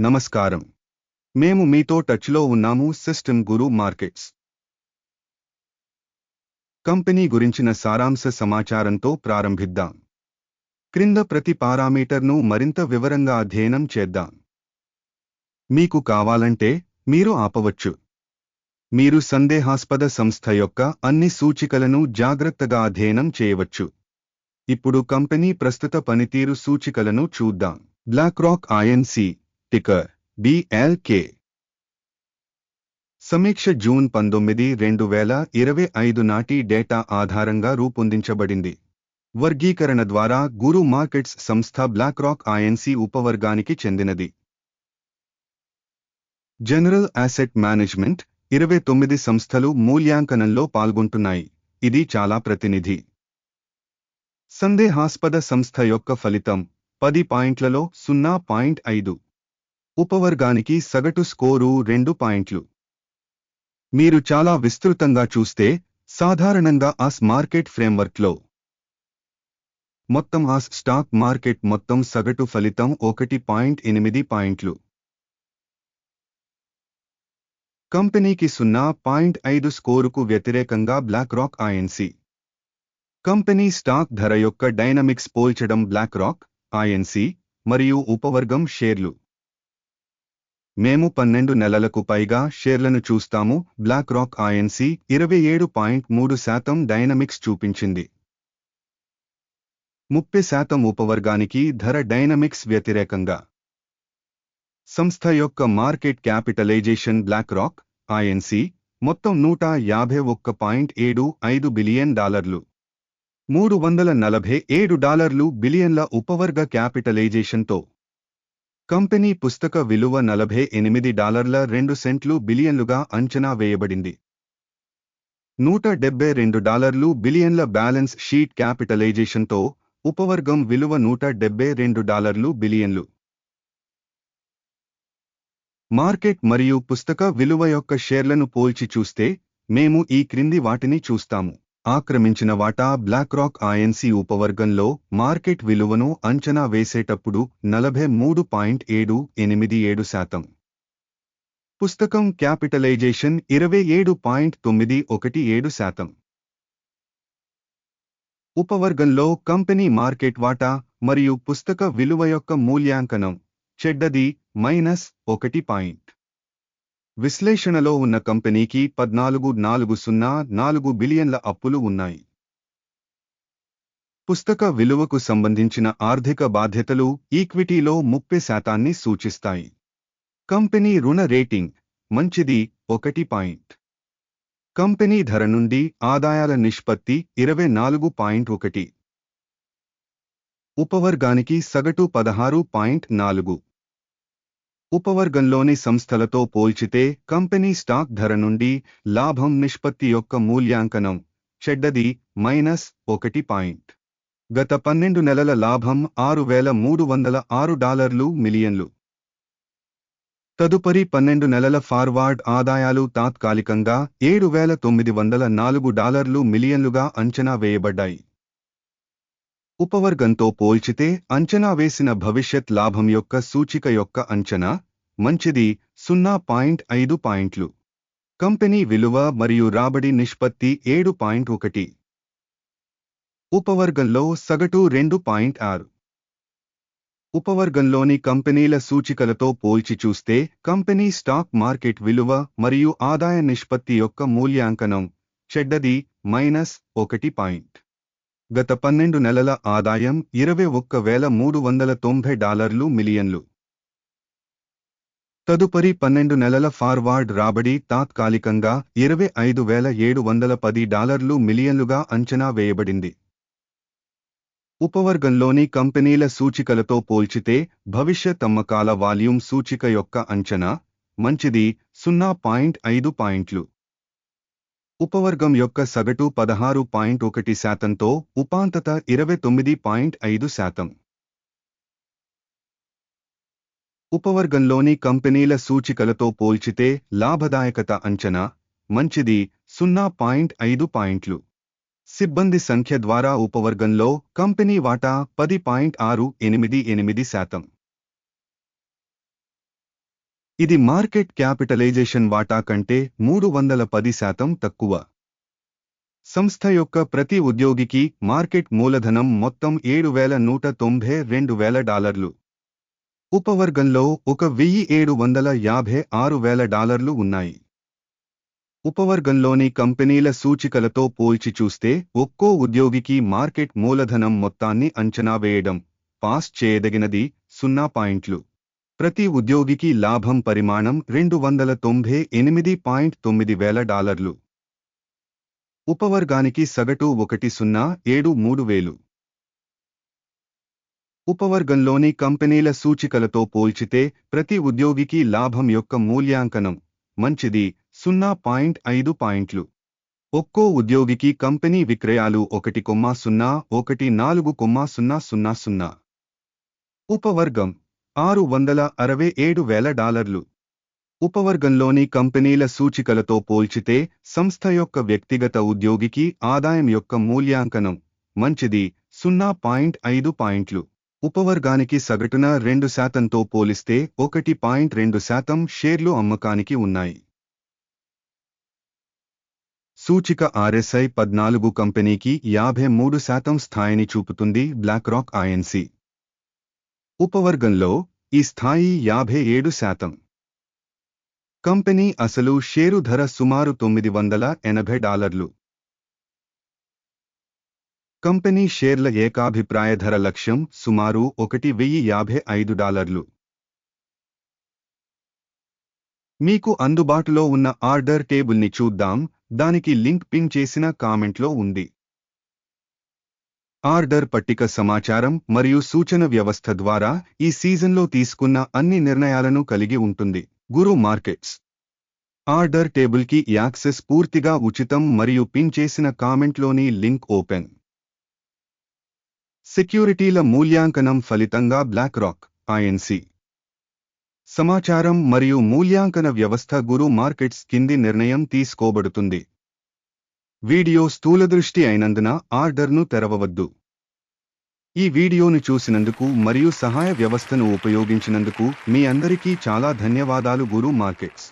నమస్కారం. మేము మీతో టచ్లో ఉన్నాము సిస్టమ్ గురు మార్కెట్స్. కంపెనీ గురించిన సారాంశ సమాచారంతో ప్రారంభిద్దాం. క్రింద ప్రతి పారామీటర్ను మరింత వివరంగా అధ్యయనం చేద్దాం. మీకు కావాలంటే మీరు ఆపవచ్చు. మీరు సందేహాస్పద సంస్థ యొక్క అన్ని సూచికలను జాగ్రత్తగా అధ్యయనం చేయవచ్చు. ఇప్పుడు కంపెనీ ప్రస్తుత పనితీరు సూచికలను చూద్దాం. BlackRock INC ticker BLK సమీక్ష జూన్ పంతొమ్మిది రెండు వేల ఇరవై ఐదు నాటి డేటా ఆధారంగా రూపొందించబడింది. వర్గీకరణ ద్వారా గురు మార్కెట్స్ సంస్థ బ్లాక్రాక్ ఐఎన్సి ఉపవర్గానికి చెందినది. జనరల్ అసెట్ మేనేజ్మెంట్ ఇరవై తొమ్మిది సంస్థలు మూల్యాంకనంలో పాల్గొంటున్నాయి. ఇది చాలా ప్రతినిధి. సందేహాస్పద సంస్థ యొక్క ఫలితం పది పాయింట్లలో సున్నా పాయింట్ ఐదు. ఉపవర్గానికి సగటు స్కోరు రెండు పాయింట్లు. మీరు చాలా విస్తృతంగా చూస్తే సాధారణంగా ఆస్ మార్కెట్ ఫ్రేమ్వర్క్లో. మొత్తం ఆస్ స్టాక్ మార్కెట్ మొత్తం సగటు ఫలితం ఒకటి పాయింట్ ఎనిమిది పాయింట్లు. కంపెనీకి సున్నా పాయింట్ ఐదు స్కోరుకు వ్యతిరేకంగా BlackRock INC company stock ధర యొక్క డైనమిక్స్ పోల్చడం బ్లాక్ రాక్ ఐఎన్సీ మరియు ఉపవర్గం షేర్లు. మేము పన్నెండు నెలలకు పైగా షేర్లను చూస్తాము. బ్లాక్ రాక్ ఐఎన్సి ఇరవై ఏడు పాయింట్ మూడు శాతం డైనమిక్స్ చూపించింది. ముప్పై శాతం ఉపవర్గానికి ధర డైనమిక్స్ వ్యతిరేకంగా. సంస్థ యొక్క market capitalisation BlackRock INC మొత్తం నూట యాభై ఒక్క పాయింట్ ఏడు ఐదు బిలియన్ డాలర్లు. మూడు వందల నలభై ఏడు డాలర్లు బిలియన్ల ఉపవర్గ క్యాపిటలైజేషన్తో కంపెనీ పుస్తక విలువ నలభై ఎనిమిది డాలర్ల రెండు సెంట్లు బిలియన్లుగా అంచనా వేయబడింది. నూట డెబ్బై రెండు డాలర్లు బిలియన్ల బ్యాలెన్స్ షీట్ క్యాపిటలైజేషన్తో ఉపవర్గం విలువ నూట డెబ్బై రెండు డాలర్లు బిలియన్లు. మార్కెట్ మరియు పుస్తక విలువ యొక్క షేర్లను పోల్చి చూస్తే మేము ఈ క్రింది వాటిని చూస్తాము. ఆక్రమించిన వాటా బ్లాక్రాక్ ఐఎన్సి ఉపవర్గంలో మార్కెట్ విలువను అంచనా వేసేటప్పుడు నలభై మూడు పాయింట్ ఏడు ఎనిమిది ఏడు శాతం. పుస్తకం క్యాపిటలైజేషన్ ఇరవై ఏడు పాయింట్ తొమ్మిది ఒకటి ఏడు శాతం. ఉపవర్గంలో కంపెనీ మార్కెట్ వాటా మరియు పుస్తక విలువ యొక్క మూల్యాంకనం చెడ్డది మైనస్ ఒకటి పాయింట్ విశ్లేషణలో ఉన్న కంపెనీకి పద్నాలుగు నాలుగు సున్నా నాలుగు బిలియన్ల అప్పులు ఉన్నాయి. పుస్తక విలువకు సంబంధించిన ఆర్థిక బాధ్యతలు ఈక్విటీలో ముప్పై శాతాన్ని సూచిస్తాయి. కంపెనీ రుణ రేటింగ్ మంచిది ఒకటి పాయింట్. కంపెనీ ధర నుండి ఆదాయాల నిష్పత్తి ఇరవై నాలుగు పాయింట్ ఒకటి. ఉపవర్గానికి సగటు పదహారు పాయింట్ నాలుగు. ఉపవర్గంలోని సంస్థలతో పోల్చితే కంపెనీ స్టాక్ ధర నుండి లాభం నిష్పత్తి యొక్క మూల్యాంకనం చెడ్డది మైనస్ ఒకటి పాయింట్. గత పన్నెండు నెలల లాభం ఆరు వేల మూడు వందల ఆరు డాలర్లు మిలియన్లు. తదుపరి పన్నెండు నెలల ఫార్వార్డ్ ఆదాయాలు తాత్కాలికంగా ఏడు వేల తొమ్మిది వందల నాలుగు డాలర్లు మిలియన్లుగా అంచనా వేయబడ్డాయి. ఉపవర్గంతో పోల్చితే అంచనా వేసిన భవిష్యత్ లాభం యొక్క సూచిక యొక్క అంచనా మంచిది సున్నా పాయింట్ ఐదు పాయింట్లు. కంపెనీ విలువ మరియు రాబడి నిష్పత్తి ఏడు పాయింట్ ఒకటి. ఉపవర్గంలో సగటు రెండు పాయింట్ ఆరు. ఉపవర్గంలోని కంపెనీల సూచికలతో పోల్చి చూస్తే కంపెనీ స్టాక్ మార్కెట్ విలువ మరియు ఆదాయ నిష్పత్తి యొక్క మూల్యాంకనం చెడ్డది మైనస్ ఒకటి పాయింట్. గత పన్నెండు నెలల ఆదాయం ఇరవై ఒక్క వేల మూడు వందల తొంభై డాలర్లు మిలియన్లు. తదుపరి పన్నెండు నెలల ఫార్వార్డ్ రాబడి తాత్కాలికంగా ఇరవై ఐదు వేల ఏడు వందల పది డాలర్లు మిలియన్లుగా అంచనా వేయబడింది. ఉపవర్గంలోని కంపెనీల సూచికలతో పోల్చితే భవిష్యత్ అమ్మకాల వాల్యూమ్ సూచిక యొక్క అంచనా మంచిది సున్నా పాయింట్ ఐదు పాయింట్లు. ఉపవర్గం యొక్క సగటు పదహారు పాయింట్ ఒకటి శాతంతో ఉపాంతత ఇరవై తొమ్మిది పాయింట్ ఐదు శాతం. ఉపవర్గంలోని కంపెనీల సూచికలతో పోల్చితే లాభదాయకత అంచనా మంచిది సున్నా పాయింట్ ఐదు పాయింట్లు. సిబ్బంది సంఖ్య ద్వారా ఉపవర్గంలో కంపెనీ వాటా పది పాయింట్ ఆరు ఎనిమిది ఎనిమిది శాతం. ఇది మార్కెట్ క్యాపిటలైజేషన్ వాటా కంటే మూడు వందల పది శాతం తక్కువ. సంస్థ యొక్క ప్రతి ఉద్యోగికి మార్కెట్ మూలధనం మొత్తం ఏడు వేల నూట తొంభై రెండు వేల డాలర్లు. ఉపవర్గంలో ఒక వెయ్యి ఏడు వందల యాభై ఆరు వేల డాలర్లు ఉన్నాయి. ఉపవర్గంలోని కంపెనీల సూచికలతో పోల్చి చూస్తే ఒక్కో ఉద్యోగికి మార్కెట్ మూలధనం మొత్తాన్ని అంచనా వేయడం పాస్ చేయదగినది సున్నా పాయింట్లు. ప్రతి ఉద్యోగికి లాభం పరిమాణం రెండు వందల తొంభై ఎనిమిది పాయింట్ తొమ్మిది వేల డాలర్లు. ఉపవర్గానికి సగటు ఒకటి సున్నా ఏడు మూడు వేలు. ఉపవర్గంలోని కంపెనీల సూచికలతో పోల్చితే ప్రతి ఉద్యోగికి లాభం యొక్క మూల్యాంకనం మంచిది సున్నా పాయింట్ ఐదు పాయింట్లు. ఒక్కో ఉద్యోగికి కంపెనీ విక్రయాలు ఒకటి కొమ్మా సున్నా ఒకటి నాలుగు కొమ్మా సున్నా సున్నా సున్నా. ఉపవర్గం ఆరు వందల అరవై ఏడు వేల డాలర్లు. ఉపవర్గంలోని కంపెనీల సూచికలతో పోల్చితే సంస్థ యొక్క వ్యక్తిగత ఉద్యోగికి ఆదాయం యొక్క మూల్యాంకనం మంచిది సున్నా పాయింట్ ఐదు పాయింట్లు. ఉపవర్గానికి సగటున రెండు శాతంతో పోలిస్తే ఒకటి పాయింట్ రెండు శాతం షేర్లు అమ్మకానికి ఉన్నాయి. సూచిక ఆర్ఎస్ఐ పద్నాలుగు కంపెనీకి యాభై మూడు శాతం స్థాయిని చూపుతుంది బ్లాక్రాక్ ఐఎన్సీ ఉపవర్గంలో ఈ స్థాయి యాభై ఏడు శాతం. కంపెనీ అసలు షేరు ధర సుమారు తొమ్మిది వందల ఎనభై డాలర్లు. కంపెనీ షేర్ల ఏకాభిప్రాయ ధర లక్ష్యం సుమారు ఒకటి వెయ్యి యాభై ఐదు డాలర్లు. మీకు అందుబాటులో ఉన్న ఆర్డర్ టేబుల్ని చూద్దాం దానికి లింక్ పిన్ చేసిన కామెంట్లో ఉంది. ఆర్డర్ పట్టిక సమాచారం మరియు సూచన వ్యవస్థ ద్వారా ఈ సీజన్లో తీసుకున్న అన్ని నిర్ణయాలను కలిగి ఉంటుంది. గురు మార్కెట్స్. ఆర్డర్ టేబుల్కి యాక్సెస్ పూర్తిగా ఉచితం మరియు పిన్ చేసిన కామెంట్లోని లింక్ ఓపెన్. సెక్యూరిటీల మూల్యాంకనం ఫలితంగా బ్లాక్ రాక్ ఐఎన్సి సమాచారం మరియు మూల్యాంకన వ్యవస్థ గురు మార్కెట్స్ కింది నిర్ణయం తీసుకోబడుతుంది. వీడియో స్థూలదృష్టి అయినందున ఆర్డర్ను తెరవవద్దు. ఈ వీడియోను చూసినందుకు మరియు సహాయ వ్యవస్థను ఉపయోగించినందుకు మీ అందరికీ చాలా ధన్యవాదాలు గురు మార్కెట్స్.